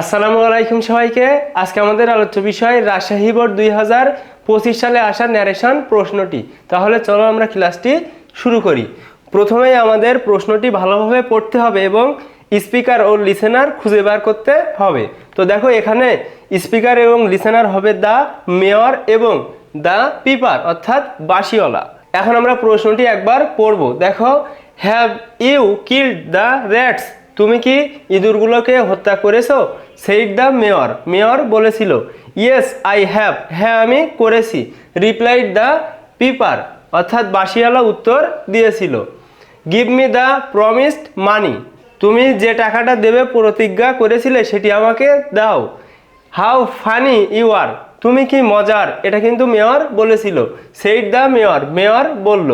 আসসালামু আলাইকুম সবাইকে। আজকে আমাদের আলোচ্য বিষয়, রাজশাহী বোর্ড দুই হাজার পঁচিশ সালে আসা ন্যারেশন প্রশ্নটি। তাহলে চলো আমরা ক্লাসটি শুরু করি। প্রথমেই আমাদের প্রশ্নটি ভালোভাবে পড়তে হবে এবং স্পিকার ও লিসেনার খুঁজে বার করতে হবে। তো দেখো, এখানে স্পিকার এবং লিসেনার হবে দ্য মেয়র এবং দ্য পিপার অর্থাৎ বাসিওয়ালা এখন আমরা প্রশ্নটি একবার পড়ব। দেখো have you killed the rats তুমি কি ইঁদুরগুলোকে হত্যা করেছ? সেইড দ্য মেয়র মেয়র বলেছিল ইয়েস আই হ্যাভ হ্যাঁ আমি করেছি। রিপ্লাইড দ্য পিপার, অর্থাৎ বাসিওয়ালা উত্তর দিয়েছিল give me the promised money তুমি যে টাকাটা দেবে প্রতিজ্ঞা করেছিলে সেটি আমাকে দাও। হাউ ফানি ইউ আর তুমি কি মজার? এটা কিন্তু মেয়র বলেছিল। সেইড দ্য মেয়র মেয়র বলল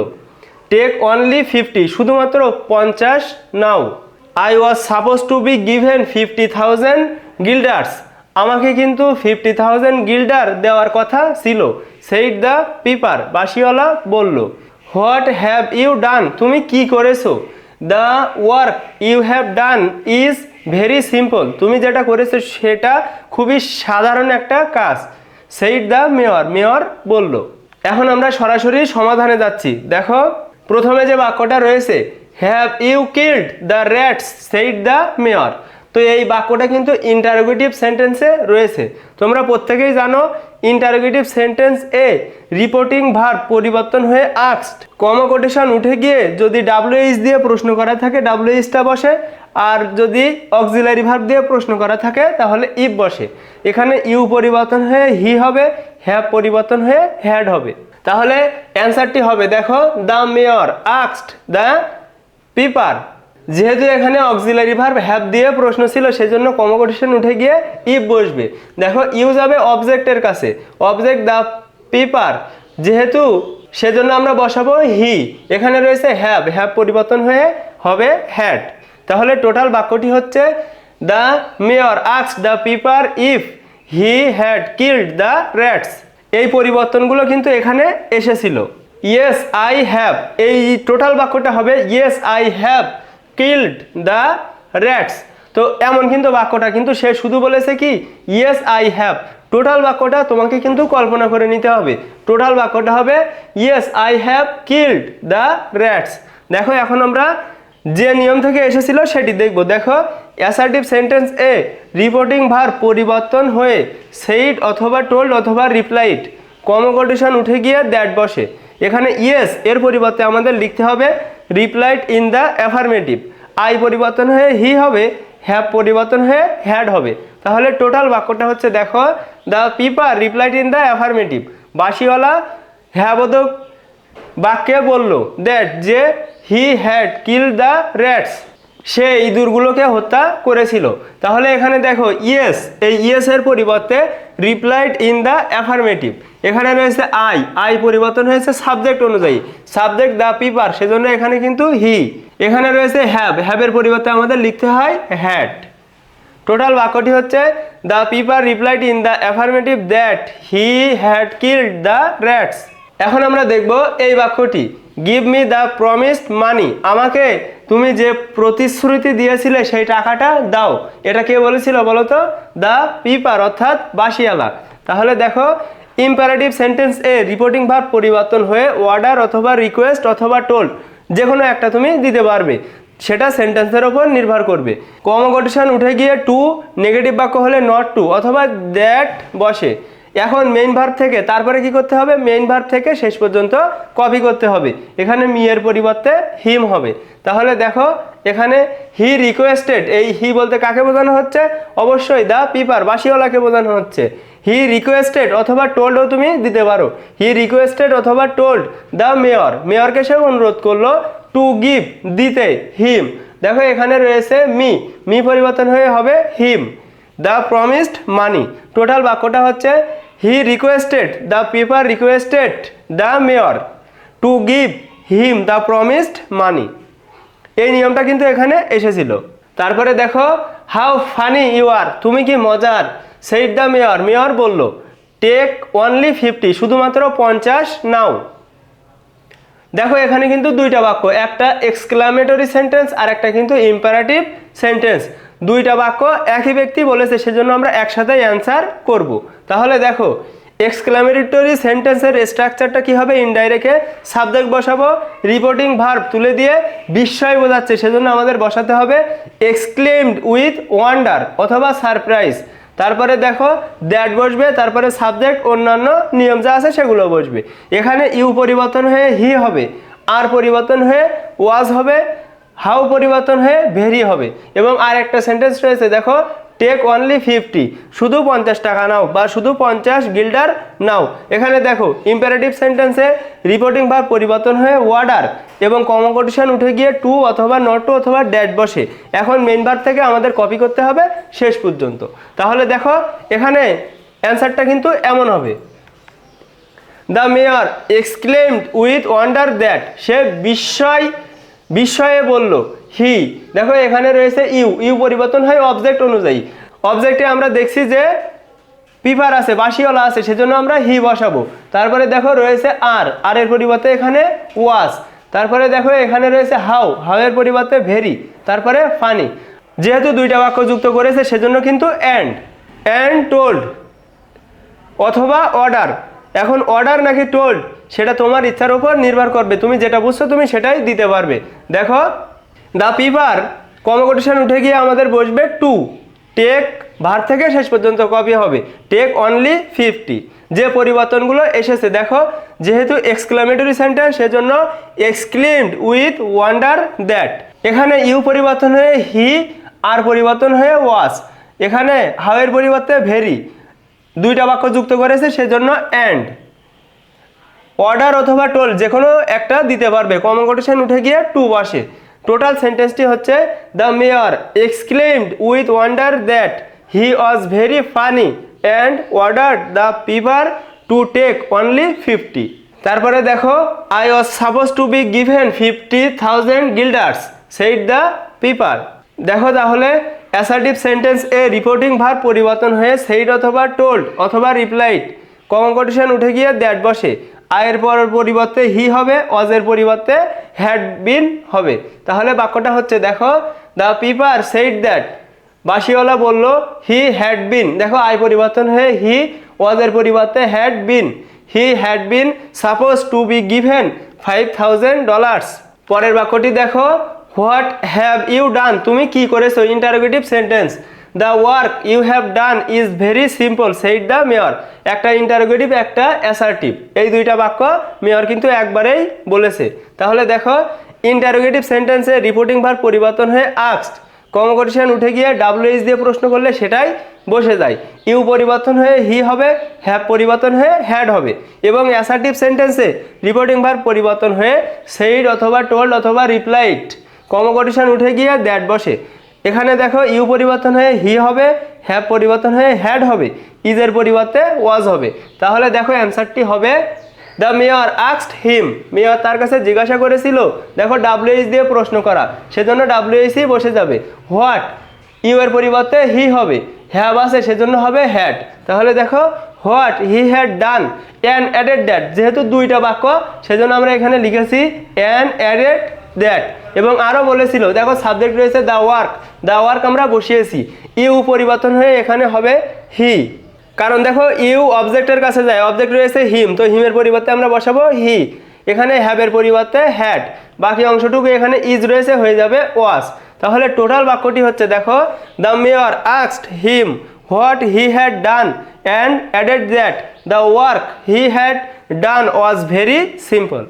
টেক অনলি ফিফটি শুধুমাত্র পঞ্চাশ নাও। I was suppose to be given fifty thousand guilders আমাকে কিন্তু ফিফটি থাউজেন্ড গিল্ডার দেওয়ার কথা ছিল সেইড দ্য পিপার বাসিওয়ালা বলল হোয়াট হ্যাভ ইউ ডান তুমি কি করেছ? The work you have done is very simple তুমি যেটা করেছ সেটা খুবই সাধারণ একটা কাজ সেইড দ্য মেয়র মেয়র বলল, এখন আমরা সরাসরি সমাধানে যাচ্ছি। দেখো, প্রথমে যে বাক্যটা রয়েছে have you killed the rats said the mayor তো এই বাক্যটা কিন্তু ইন্টারোগেটিভ সেন্টেন্সে রয়েছে। তোমরা প্রত্যেকেই জানো ইন্টারোগেটিভ সেন্টেন্স এ রিপোর্টিং ভার পরিবর্তন হয়ে আক্সড কমোকোটেশন উঠে গিয়ে যদি ডাব্লিউএইচ দিয়ে প্রশ্ন করা থাকে ডাব্লিউএইচটা বসে। আর যদি অক্সিলারি ভার্ব দিয়ে প্রশ্ন করা থাকে, তাহলে ইফ বসে। এখানে ইউ পরিবর্তন হয়ে হি হবে হ্যাভ পরিবর্তন হয়ে হ্যাড হবে। তাহলে অ্যান্সারটি হবে, দেখো দ্য মেয়র আক্সড দ্য পিপার। যেহেতু এখানে অক্সিলারি ভার্ব হ্যাভ দিয়ে প্রশ্ন ছিল, সেজন্য কমোকোটেশন উঠে গিয়ে ইফ বসবে। দেখো ইউ যাবে অবজেক্টের কাছে। অবজেক্ট দ্য পিপার যেহেতু সেজন্য আমরা বসাবো হি এখানে রয়েছে হ্যাভ হ্যাভ পরিবর্তন হয়ে হবে হ্যাট তাহলে টোটাল বাক্যটি হচ্ছে the mayor আক্স the piper if he had killed the rats এই পরিবর্তনগুলো কিন্তু এখানে এসেছিল। ইয়েস আই হ্যাভ এই টোটাল বাক্যটা হবে yes I have killed the rats তো এমন কিন্তু বাক্যটা কিন্তু সে শুধু বলেছে কি ইয়েস আই হ্যাভ টোটাল বাক্যটা তোমাকে কিন্তু কল্পনা করে নিতে হবে। টোটাল বাক্যটা হবে yes I have killed the rats দেখো, এখন আমরা যে নিয়ম থেকে এসেছিল সেটি দেখব। দেখো অ্যাসার্টিভ সেন্টেন্স এ রিপোর্টিং ভার পরিবর্তন হয়ে সেইড অথবা টোল্ড অথবা রিপ্লাইড কমোকোটেশন উঠে গিয়ে দ্যাট বসে। এখানে ইয়েস এর পরিবর্তে আমাদের লিখতে হবে replied in the affirmative I পরিবর্তন হয়ে হি হবে হ্যাভ পরিবর্তন হয়ে হ্যাড হবে। তাহলে টোটাল বাক্যটা হচ্ছে দেখো the piper replied in the affirmative বাসিওয়ালা হ্যাবোধক বাক্যে বলল দ্যাট যে he had kill the rats সে ইঁদুরগুলোকে হত্যা করেছিল। তাহলে এখানে দেখো, ইয়েস, এই ইয়েস এর পরিবর্তে রিপ্লাইড ইন দ্য অ্যাফার্মেটিভ। এখানে রয়েছে আই আই পরিবর্তন হয়েছে সাবজেক্ট অনুযায়ী। সাবজেক্ট দ্য পিপার, সেজন্য এখানে কিন্তু হি। এখানে রয়েছে হ্যাব হ্যাভের পরিবর্তে আমাদের লিখতে হয় হ্যাট। টোটাল বাক্যটি হচ্ছে the piper replied in the affirmative that he had killed the rats. এখন আমরা দেখব এই বাক্যটি। Give me the promised money. আমাকে তুমি যে প্রতিশ্রুতি দিয়েছিলে সেই টাকাটা দাও। এটা কে বলেছিল বলো তো দ্য পিপার, অর্থাৎ বাসিয়ালা তাহলে দেখো ইম্পারেটিভ সেন্টেন্স এ রিপোর্টিং ভার্ব পরিবর্তন হয়ে অর্ডার অথবা রিকোয়েস্ট অথবা টোল্ড যে কোনো একটা তুমি দিতে পারবে। সেটা সেন্টেন্সের ওপর নির্ভর করবে। কমোকটেশন উঠে গিয়ে টু নেগেটিভ বাক্য হলে নট টু অথবা দ্যাট বসে। এখন মেইন ভার্ব থেকে, তারপরে কি করতে হবে? মেইন ভার্ব থেকে শেষ পর্যন্ত কপি করতে হবে। এখানে মি এর পরিবর্তে হিম হবে। তাহলে দেখো, এখানে হি রিকোয়েস্টেড এই হি বলতে কাকে বোঝানো হচ্ছে? অবশ্যই দ্য পিপার বাসিওয়ালাকে বোঝানো হচ্ছে। হি রিকোয়েস্টেড অথবা টোল্ডও তুমি দিতে পারো। হি রিকোয়েস্টেড অথবা টোল্ড দ্য মেয়র মেয়রকে সে অনুরোধ করল টু গিভ দিতে হিম দেখো, এখানে রয়েছে মি মি পরিবর্তন হয়ে হবে him the promised money total বাক্যটা হচ্ছে he requested the piper requested the mayor to give him the promised money এই নিয়মটা কিন্তু এখানে এসেছিল। তারপরে দেখো হাউ ফানি ইউ আর তুমি কি মজার? সেইড দ্য মেয়র মেয়র বলল টেক অনলি ফিফটি শুধুমাত্র পঞ্চাশ নাও। দেখো, এখানে কিন্তু দুইটা বাক্য, একটা এক্সক্লামেটরি সেন্টেন্স আর একটা কিন্তু ইম্পারেটিভ সেন্টেন্স দুইটা বাক্য একই ব্যক্তি বলেছে, সেজন্য আমরা একসাথে অ্যান্সার করব। তাহলে দেখো এক্সক্লামেটরি সেন্টেন্সের স্ট্রাকচারটা কি হবে? ইনডাইরেক্টে সাবজেক্ট বসাবো রিপোর্টিং ভার্ব তুলে দিয়ে বিস্ময় বোঝাচ্ছে, সেজন্য আমাদের বসাতে হবে এক্সক্লেমড উইথ ওয়ান্ডার অথবা সারপ্রাইজ তারপরে দেখো দ্যাট বসবে, তারপরে সাবজেক্ট অন্যান্য নিয়ম যা আছে সেগুলো বসবে। এখানে ইউ পরিবর্তন হয়ে হি হবে আর পরিবর্তন হয়ে ওয়াজ হবে হাউ পরিবর্তন হয়ে ভেরি হবে। এবং আর একটা সেন্টেন্স রয়েছে, দেখো টেক অনলি ফিফটি শুধু পঞ্চাশ টাকা নাও বা শুধু পঞ্চাশ গিল্ডার নাও। এখানে দেখো ইম্পারেটিভ সেন্টেন্সে রিপোর্টিং ভাব পরিবর্তন হয়ে ওয়ার্ডার এবং কমকটিশন উঠে গিয়ে টু অথবা নট টু অথবা ড্যাট বসে। এখন মেইন বার থেকে আমাদের কপি করতে হবে শেষ পর্যন্ত। তাহলে দেখো, এখানে অ্যান্সারটা কিন্তু এমন হবে। The mayor exclaimed with wonder that সে বিস্ময় বিস্ময়ে বলল, হি, দেখো এখানে রয়েছে ইউ। ইউ পরিবর্তন হয় অবজেক্ট অনুযায়ী। অবজেক্টে আমরা দেখছি যে পিপার আছে বাসিওয়ালা আছে, সেজন্য আমরা হি বসাবো। তারপরে দেখো রয়েছে আর। আর এর পরিবর্তে এখানে ওয়াস তারপরে দেখো এখানে রয়েছে হাউ এর পরিবর্তে ভেরি। তারপরে ফানি। যেহেতু দুইটা বাক্য যুক্ত করেছে, সেজন্য কিন্তু অ্যান্ড অ্যান্ড টোল্ড অথবা অর্ডার এখন অর্ডার নাকি টোল্ড সেটা তোমার ইচ্ছার উপর নির্ভর করবে। তুমি যেটা বুঝছ তুমি সেটাই দিতে পারবে। দেখো দ্য পিপার কমকটিশন উঠে গিয়ে আমাদের বসবে টু টেক ভার থেকে শেষ পর্যন্ত কপি হবে। টেক অনলি ফিফটি যে পরিবর্তনগুলো এসেছে, দেখো, যেহেতু এক্সক্লামেটরি সেন্টেন্স সেজন্য এক্সক্লেমড উইথ ওয়ান্ডার দ্যাট এখানে ইউ পরিবর্তন হয়ে হি আর পরিবর্তন হয়ে ওয়াস এখানে হাওয়ের পরিবর্তে ভেরি দুইটা বাক্য যুক্ত করেছে, সেজন্য অ্যান্ড অর্ডার অথবা টোল যে কোনো একটা দিতে পারবে। কমন কোটেশন উঠে গিয়ে টু বসে। টোটাল সেন্টেন্সটি হচ্ছে the mayor exclaimed with wonder that he was very funny and order the piper to take only fifty তারপরে দেখো I was suppose to be given fifty thousand guilders said the piper দেখো তাহলে assertive sentence এ reporting ভার পরিবর্তন হয়ে said অথবা told অথবা রিপ্লাইড কনকটিশন উঠে গিয়ে দ্যাট বসে। আয়ের পর পরিবর্তে হি হবে অজের পরিবর্তে হ্যাড বিন হবে। তাহলে বাক্যটা হচ্ছে দেখো দ্য পিপার সেইড দ্যাট বাসিওয়ালা বলল হি হ্যাড বিন দেখো আয় পরিবর্তন হয়ে হি ওয়াজের পরিবর্তে had been he had been suppose to be given five thousand dollars পরের বাক্যটি দেখো হোয়াট হ্যাভ ইউ ডান? তুমি কি করেছ? Interrogative sentence the work you have done is very simple said the mayor একটা ইন্টারোগেটিভ একটা অ্যাসার্টিভ এই দুইটা বাক্য মেয়র কিন্তু একবারেই বলেছে। তাহলে দেখো ইন্টারোগেটিভ সেন্টেন্সে রিপোর্টিং ভার পরিবর্তন হয়ে আক্সড কমকটিশন উঠে গিয়ে ডাব্লিউএইচ দিয়ে প্রশ্ন করলে সেটাই বসে যায়। ইউ পরিবর্তন হয়ে হি হবে হ্যাভ পরিবর্তন হয়ে হ্যাড হবে। এবং অ্যাসার্টিভ সেন্টেন্সে রিপোর্টিং ভার পরিবর্তন হয়ে সেইড অথবা টোল্ড অথবা রিপ্লাইড কমকটিশন উঠে গিয়ে দ্যাট বসে। এখানে দেখো ইউ পরিবর্তন হয়ে হি হবে, হ্যাভ পরিবর্তন হয়ে হ্যাড হবে ইজের পরিবর্তে ওয়াজ হবে। তাহলে দেখো অ্যান্সারটি হবে, দ্য মেয়র আক্সড হিম। মেয়র তার কাছে জিজ্ঞাসা করেছিল, দেখো ডাব্লিউএইচ দিয়ে প্রশ্ন করা, সেজন্য ডাব্লিউএইচই বসে যাবে। হোয়াট? ইউ এর পরিবর্তে হি হবে, হ্যাভ আছে, সেজন্য হবে হ্যাড। তাহলে দেখো, what he had done, and added that. যেহেতু দুইটা বাক্য, সেজন্য আমরা এখানে লিখেছি, অ্যান অ্যাডেড দ্যাট এবং আরও বলেছিল, দেখো সাবজেক্ট রয়েছে দ্য ওয়ার্ক দ্য ওয়ার্ক আমরা বসিয়েছি। ইউ পরিবর্তন হয়ে এখানে হবে হি কারণ দেখো, ইউ অবজেক্টের কাছে যায় অবজেক্ট রয়েছে হিম তো হিমের পরিবর্তে আমরা বসাবো হি এখানে হ্যাবের পরিবর্তে হ্যাড বাকি অংশটুকু এখানে ইজ রয়েছে, হয়ে যাবে ওয়াস তাহলে টোটাল বাক্যটি হচ্ছে, দেখো the mayor আক্সড him what he had done and added that the work he had done was very simple